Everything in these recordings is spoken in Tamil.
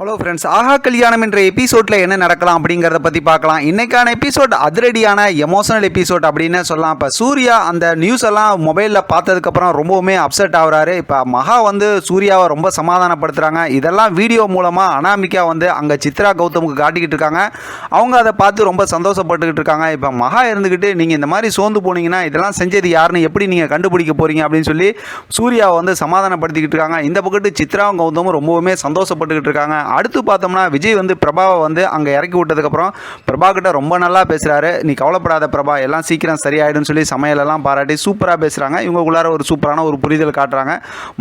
ஹலோ ஃப்ரெண்ட்ஸ் ஆஹா கல்யாணம் என்ற எபிசோடில் என்ன நடக்கலாம் அப்படிங்கிறத பற்றி பார்க்கலாம். இன்றைக்கான எபிசோட் அதிரடியான எமோஷனல் எபிசோட் அப்படின்னு சொல்லலாம். இப்போ சூர்யா அந்த நியூஸ் எல்லாம் மொபைலில் பார்த்ததுக்கப்புறம் ரொம்பவுமே அப்செட் ஆகுறாரு. இப்போ மகா வந்து சூர்யாவை ரொம்ப சமாதானப்படுத்துகிறாங்க இதெல்லாம் வீடியோ மூலமாக அனாமிகா வந்து அங்கே சித்ரா கௌதமுக்கு காட்டிக்கிட்டு இருக்காங்க. அவங்க அதை பார்த்து ரொம்ப சந்தோஷப்பட்டுக்கிட்டு இருக்காங்க. இப்போ மகா இருந்துக்கிட்டு நீங்கள் இந்த மாதிரி சோர்ந்து போனீங்கன்னா இதெல்லாம் செஞ்சது யாருன்னு எப்படி நீங்கள் கண்டுபிடிக்க போகிறீங்க அப்படின்னு சொல்லி சூர்யாவை வந்து சமாதானப்படுத்திக்கிட்டு இருக்காங்க. இந்த பக்கத்து சித்ராவும் கௌதமும் ரொம்பவுமே சந்தோஷப்பட்டுக்கிட்டு இருக்காங்க. அடுத்து பார்த்தோம்னா விஜய் வந்து பிரபாவை வந்து அங்கே இறக்கி விட்டதுக்கப்புறம் பிரபா கிட்ட ரொம்ப நல்லா பேசுகிறாரு நீ கவலைப்படாத பிரபா எல்லாம் சீக்கிரம் சரியாயிடும்னு சொல்லி சமையலெல்லாம் பாராட்டி சூப்பராக பேசுகிறாங்க இவங்களுக்குள்ளார ஒரு சூப்பரான ஒரு புரிதல் காட்டுறாங்க.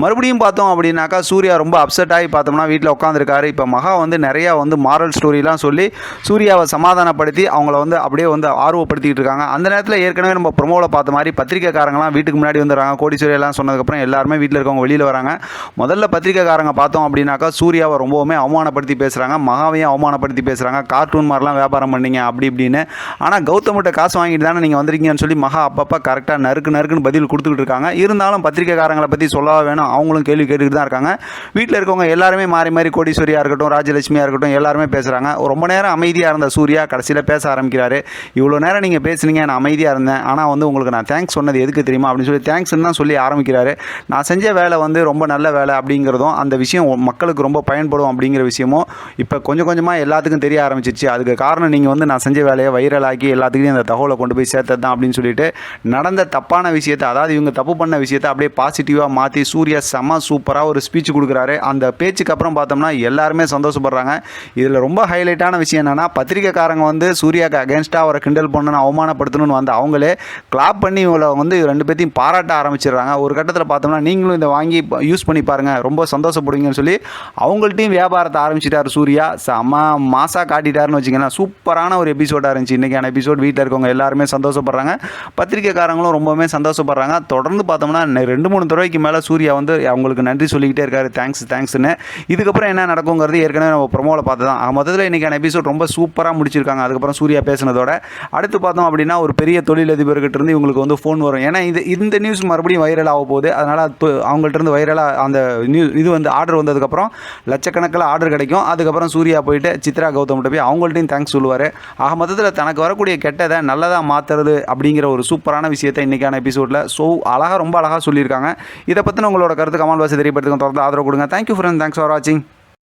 மறுபடியும் பார்த்தோம் அப்படின்னாக்கா சூர்யா ரொம்ப அப்செட் ஆகி பார்த்தோம்னா வீட்டில் உட்காந்துருக்காரு இப்போ மகா வந்து நிறையா வந்து மாரல் ஸ்டோரிலாம் சொல்லி சூர்யாவை சமாதானப்படுத்தி அவங்கள வந்து அப்படியே வந்து ஆர்வப்படுத்திக்கிட்டு இருக்காங்க. அந்த நேரத்தில் ஏற்கனவே நம்ம ப்ரொமோவில் பார்த்த மாதிரி பத்திரிக்கைக்காரங்களாம் வீட்டுக்கு முன்னாடி வந்துடுறாங்க. கோடீஸ்வரி எல்லாம் சொன்னதுக்கப்புறம் எல்லாருமே வீட்டில் இருக்கவங்க வெளியில் வராங்க. முதல்ல பத்திரிக்கைக்காரங்க பார்த்தோம் அப்படின்னாக்கா சூர்யாவை ரொம்பவுமே அவமானப்படுத்தி பேசுகிறாங்க மகாவையும் அவமானப்படுத்தி பேசுகிறாங்க கார்ட்டூன் மாதிரிலாம் வியாபாரம் பண்ணீங்க அப்படி இப்படின்னு. ஆனால் கௌதம்கிட்ட காசு வாங்கிட்டு தானே நீங்கள் வந்திருக்கீங்கன்னு சொல்லி மகா அப்பப்போ கரெக்டாக நறுக்கு நறுக்குன்னு பதில் கொடுத்துக்கிட்டு இருக்காங்க. இருந்தாலும் பத்திரிக்கைக்காரங்களை பற்றி சொல்லவா வேணும். அவங்களும் கேள்வி கேட்டுக்கிட்டு தான் இருக்காங்க. வீட்டில் இருக்கவங்க எல்லாருமே மாறி மாறி கோடீஸ்வரியாக இருக்கட்டும் ராஜலட்சுமியாக இருக்கட்டும் எல்லாருமே பேசுகிறாங்க ரொம்ப நேரம் அமைதியாக இருந்த சூர்யா கடைசியில் பேச ஆரம்பிக்கிறாரு. இவ்வளோ நேரம் நீங்கள் பேசுனீங்க நான் அமைதியாக இருந்தேன். ஆனால் வந்து உங்களுக்கு நான் தேங்க்ஸ் சொன்னது எதுக்கு தெரியுமா? அப்படின்னு சொல்லி தேங்க்ஸ்ன்னு தான் சொல்லி ஆரம்பிக்கிறாரு. நான் செஞ்ச வேலை வந்து ரொம்ப நல்ல வேலை அப்படிங்கிறதும் அந்த விஷயம் மக்களுக்கு ரொம்ப பயன்படும் அப்படிங்கிற விஷயமும் இப்போ கொஞ்சம் கொஞ்சமாக எல்லாத்துக்கும் தெரிய ஆரம்பிச்சிச்சு அதுக்கு காரணம் நீங்கள் வந்து நான் செஞ்ச வேலையை வைரலாக்கி எல்லாத்துக்கும் அந்த தகவலை கொண்டு போய் சேர்த்தது தான் அப்படின்னு சொல்லிட்டு நடந்த தப்பான விஷயத்தை அதாவது இவங்க தப்பு பண்ண விஷயத்தை அப்படியே பாசிட்டிவாக மாற்றி சூர்யா செம சூப்பராக ஒரு ஸ்பீச் கொடுக்குறாரு. அந்த பேச்சுக்கு அப்புறம் பார்த்தோம்னா எல்லாருமே சந்தோஷப்படுறாங்க. இதில் ரொம்ப ஹைலைட்டான விஷயம் என்னென்னா பத்திரிக்கைக்காரங்க வந்து சூர்யாவுக்கு அகேன்ஸ்டாக அவரை கிண்டல் பண்ணணும் அவமானப்படுத்தணும்னு வந்து அவங்களே கிளாப் பண்ணி இவங்களை வந்து ரெண்டு பேர்த்தையும் பாராட்ட ஆரம்பிச்சிடுறாங்க. ஒரு கட்டத்தில் பார்த்தோம்னா நீங்களும் இதை வாங்கி யூஸ் பண்ணி பாருங்கள் ரொம்ப சந்தோஷப்படுவீங்கன்னு சொல்லி அவங்கள்ட்டையும் வாரத்தை ஆரம்பிச்சிட்டார் சூர்யா. செம்ம மாசாக காட்டிட்டாருன்னு வச்சுக்கோங்களேன். சூப்பரான ஒரு எபிசோடாக இருந்துச்சு. இன்றைக்கான எபிசோட் வீட்டில் இருக்கவங்க எல்லாருமே சந்தோஷப்படுறாங்க. பத்திரிக்கைக்காரங்களும் ரொம்பவுமே சந்தோஷப்படுறாங்க. தொடர்ந்து பார்த்தோம்னா ரெண்டு மூணு தடவைக்கு மேலே சூர்யா வந்து அவங்களுக்கு நன்றி சொல்லிக்கிட்டே இருக்காரு. தேங்க்ஸ் தேங்க்ஸ்னு இதுக்கப்புறம் என்ன நடக்குங்கிறது ஏற்கனவே நம்ம ப்ரொமோவில் பார்த்து தான் மொத்தத்தில் இன்றைக்கான எபிசோட் ரொம்ப சூப்பராக முடிச்சிருக்காங்க. அதுக்கப்புறம் சூர்யா பேசுனதோட. அடுத்து பார்த்தோம் அப்படின்னா ஒரு பெரிய தொழிலதிபர்கிட்ட இருந்து இவங்களுக்கு வந்து ஃபோன் வரும். ஏன்னா இது இந்த நியூஸ் மறுபடியும் வைரல் ஆக போகுது. அதனால் அவங்கள்ட்ட இருந்து வைரலாக அந்த நியூஸ் இது வந்து ஆர்டர் வந்ததுக்கப்புறம் லட்சக்கணக்கில் ஆர்டர் ஆர்டர் கிடைக்கும். அதுக்கப்புறம் சூர்யா போயிட்டு சித்ரா கௌதம்கிட்ட போய் அவங்கள்ட்டையும் தேங்க்ஸ் சொல்லுவார். ஆக மொத்தத்தில் தனக்கு வரக்கூடிய கெட்டதை நல்லதாக மாற்றுறது அப்படிங்கிற ஒரு சூப்பரான விஷயத்தை இன்றைக்கான எபிசோடில் ஸோ அழகாக ரொம்ப அழகாக சொல்லியிருக்காங்க. இதை பற்றின உங்களோட கருத்து கமல் வாசி தெரியப்படுத்துங்க தொடர்ந்து ஆதரவு கொடுங்க. தேங்க்யூ ஃப்ரெண்ட் தேங்க்ஸ் ஃபார் வாட்சிங்